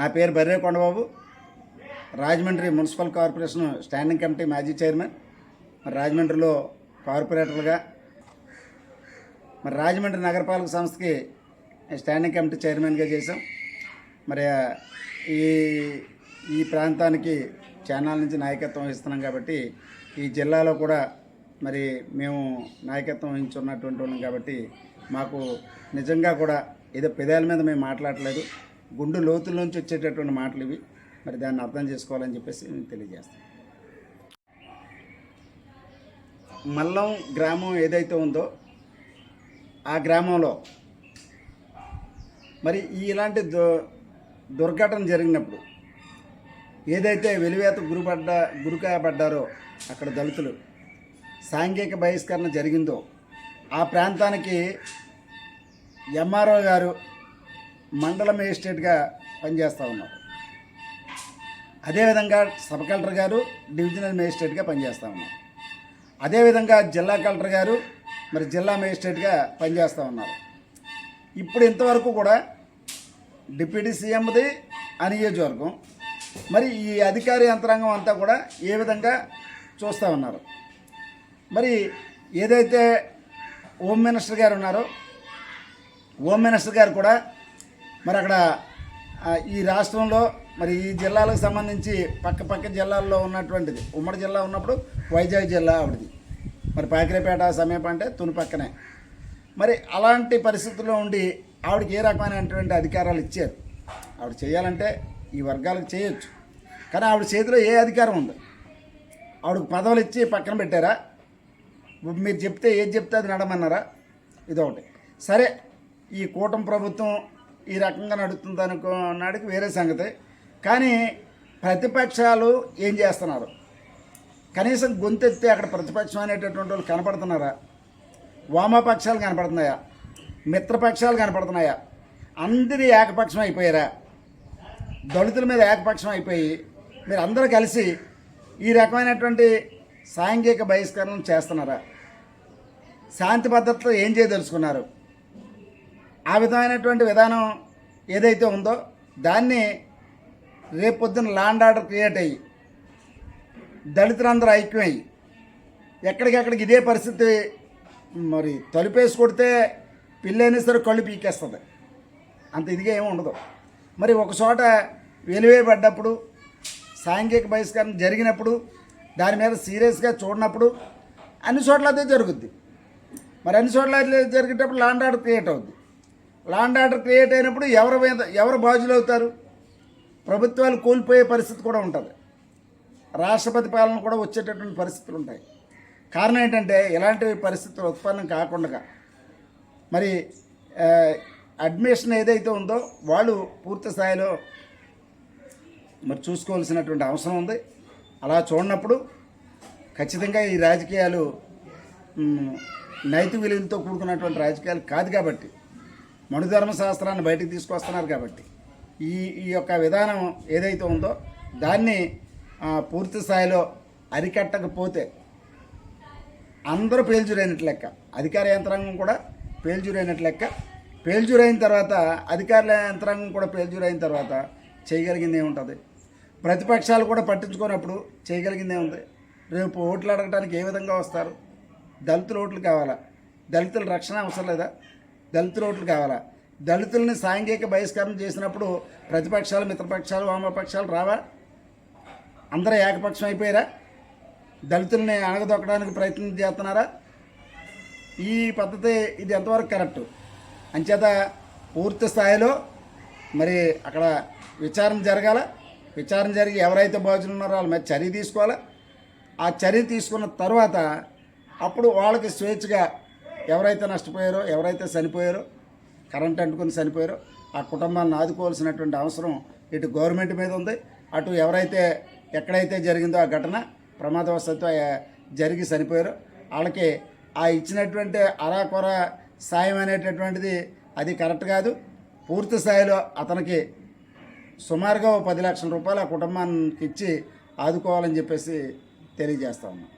నా పేరు Barre Kondababu. Rajahmundry municipal corporation standing committee మాజీ చైర్మన్. మరి రాజమండ్రిలో కార్పొరేటర్లుగా మరి రాజమండ్రి నగరపాలక సంస్థకి స్టాండింగ్ కమిటీ చైర్మన్గా చేశాం. మరి ఈ ఈ ప్రాంతానికి ఛానల్ నుంచి నాయకత్వం వహిస్తున్నాం కాబట్టి ఈ జిల్లాలో కూడా మరి మేము నాయకత్వం వహించున్నటువంటి వాళ్ళం కాబట్టి మాకు నిజంగా కూడా ఏదో పెదాల మీద మేము మాట్లాడలేదు. గుండు లోతుల నుంచి వచ్చేటటువంటి మాటలు ఇవి. మరి దాన్ని అర్థం చేసుకోవాలని చెప్పేసి నేను తెలియజేస్తాను. మల్లం గ్రామం ఏదైతే ఉందో ఆ గ్రామంలో మరి ఇలాంటి దు దుర్ఘటన జరిగినప్పుడు ఏదైతే వెలివేత గురిపడ్డ గురికాయబడ్డారో అక్కడ దళితులు సాంఘిక బహిష్కరణ జరిగిందో ఆ ప్రాంతానికి ఎంఆర్ఓ గారు మండల మేజిస్ట్రేట్గా పనిచేస్తూ ఉన్నారు. అదేవిధంగా సబ్ కలెక్టర్ గారు డివిజనల్ మేజిస్ట్రేట్గా పనిచేస్తూ ఉన్నారు. అదేవిధంగా జిల్లా కలెక్టర్ గారు మరి జిల్లా మేజిస్ట్రేట్గా పనిచేస్తూ ఉన్నారు. ఇప్పుడు ఇంతవరకు కూడా డిప్యూటీ సీఎంది ఆ నియోజకవర్గం. మరి ఈ అధికార యంత్రాంగం అంతా కూడా ఏ విధంగా చూస్తూ ఉన్నారు. మరి ఏదైతే హోమ్ మినిస్టర్ గారు ఉన్నారో హోమ్ మినిస్టర్ గారు కూడా మరి అక్కడ ఈ రాష్ట్రంలో మరి ఈ జిల్లాలకు సంబంధించి పక్క పక్క జిల్లాల్లో ఉన్నటువంటిది ఉమ్మడి జిల్లా ఉన్నప్పుడు వైజాగ్ జిల్లా ఆవిడది. మరి పాకిరేపేట సమీప అంటే తుని పక్కనే. మరి అలాంటి పరిస్థితుల్లో ఉండి ఆవిడకి ఏ రకమైనటువంటి అధికారాలు ఇచ్చారు? ఆవిడ చేయాలంటే ఈ వర్గాలకు చేయొచ్చు. కానీ ఆవిడ చేతిలో ఏ అధికారం ఉంది? ఆవిడకు పదవులు ఇచ్చి పక్కన పెట్టారా? మీరు చెప్తే ఏది చెప్తే అది నడమన్నారా? ఇదొకటి. సరే ఈ కూటమి ప్రభుత్వం ఈ రకంగా నడుతుంది అనుకున్నాడికి వేరే సంగతి. కానీ ప్రతిపక్షాలు ఏం చేస్తున్నారు? కనీసం గొంతెత్తే అక్కడ ప్రతిపక్షం అనేటటువంటి వాళ్ళు కనపడుతున్నారా? వామపక్షాలు కనపడుతున్నాయా? మిత్రపక్షాలు కనపడుతున్నాయా? అందరి ఏకపక్షం అయిపోయారా? దళితుల మీద ఏకపక్షం అయిపోయి మీరు అందరూ కలిసి ఈ రకమైనటువంటి సాంఘిక బహిష్కరణ చేస్తున్నారా? శాంతి భద్రతలో ఏం చేయదలుచుకున్నారు? ఆ విధమైనటువంటి విధానం ఏదైతే ఉందో దాన్ని రేపొద్దున లాండ్ ఆర్డర్ క్రియేట్ అయ్యి దళితులందరూ ఐక్యమయ్యి ఎక్కడికెక్కడికి ఇదే పరిస్థితి మరి తలుపేసి కొడితే పిల్లైనా సరే కళ్ళు పీకేస్తుంది. అంత ఇదిగా ఏమి ఉండదు. మరి ఒక చోట వెలివేయబడ్డప్పుడు సాంఘిక బహిష్కరణ జరిగినప్పుడు దాని మీద సీరియస్గా చూడనప్పుడు అన్ని చోట్ల అదే జరుగుద్ది. మరి అన్ని చోట్ల జరిగేటప్పుడు లాండ్ ఆర్డర్ క్రియేట్ అవుద్ది. లాండ్ ఆర్డర్ క్రియేట్ అయినప్పుడు ఎవరి మీద ఎవరు బాధ్యులు అవుతారు? ప్రభుత్వాలు కోల్పోయే పరిస్థితి కూడా ఉంటుంది. రాష్ట్రపతి పాలన కూడా వచ్చేటటువంటి పరిస్థితులు ఉంటాయి. కారణం ఏంటంటే ఇలాంటి పరిస్థితులు ఉత్పన్నం కాకుండా మరి అడ్మిషన్ ఏదైతే ఉందో వాళ్ళు పూర్తి స్థాయిలో మరి చూసుకోవాల్సినటువంటి అవసరం ఉంది. అలా చూడనప్పుడు ఖచ్చితంగా ఈ రాజకీయాలు నైతిక విలువలతో కూడుకున్నటువంటి రాజకీయాలు కాదు కాబట్టి మనుధర్మ శాస్త్రాన్ని బయటకు తీసుకొస్తున్నారు కాబట్టి. ఈ ఈ యొక్క విధానం ఏదైతే ఉందో దాన్ని పూర్తి స్థాయిలో అరికట్టకపోతే అందరూ పేల్చురైనట్లు లెక్క. అధికార యంత్రాంగం కూడా పేల్చురైనట్లు లెక్క. పేల్చురైన తర్వాత అధికారుల యంత్రాంగం కూడా పేల్చురైన తర్వాత చేయగలిగింది ఏముంటుంది? ప్రతిపక్షాలు కూడా పట్టించుకోనప్పుడు చేయగలిగిందే ఉంది రేపు ఓట్లు అడగడానికి ఏ విధంగా వస్తారు? దళితుల ఓట్లు కావాలా? దళితుల రక్షణ అవసరం లేదా? దళితుల ఓట్లు కావాలా? దళితుల్ని సాంఘిక బహిష్కరణ చేసినప్పుడు ప్రతిపక్షాలు మిత్రపక్షాలు వామపక్షాలు రావా? అందరూ ఏకపక్షం అయిపోయారా? దళితుల్ని అణగదొక్కడానికి ప్రయత్నం చేస్తున్నారా? ఈ పద్ధతి ఇది ఎంతవరకు కరెక్ట్? అంచేత పూర్తి స్థాయిలో మరి అక్కడ విచారణ జరగాల? విచారణ జరిగి ఎవరైతే బాధ్యులు ఉన్నారో వాళ్ళ మీద చర్య తీసుకోవాలా? ఆ చర్య తీసుకున్న తర్వాత అప్పుడు వాళ్ళకి స్వేచ్ఛగా ఎవరైతే నష్టపోయారో ఎవరైతే చనిపోయారో కరెంట్ అంటుకుని చనిపోయారో ఆ కుటుంబాలను ఆదుకోవాల్సినటువంటి అవసరం ఇటు గవర్నమెంట్ మీద ఉంది. అటు ఎవరైతే ఎక్కడైతే జరిగిందో ఆ ఘటన ప్రమాదవశాత్తు జరిగి చనిపోయారో వాళ్ళకి ఆ ఇచ్చినటువంటి అరాకొర సాయం అనేటటువంటిది అది కరెక్ట్ కాదు. పూర్తి స్థాయిలో అతనికి సుమారుగా ఓ పది లక్షల రూపాయలు ఆ కుటుంబానికి ఇచ్చి ఆదుకోవాలని చెప్పేసి తెలియజేస్తా ఉన్నాం.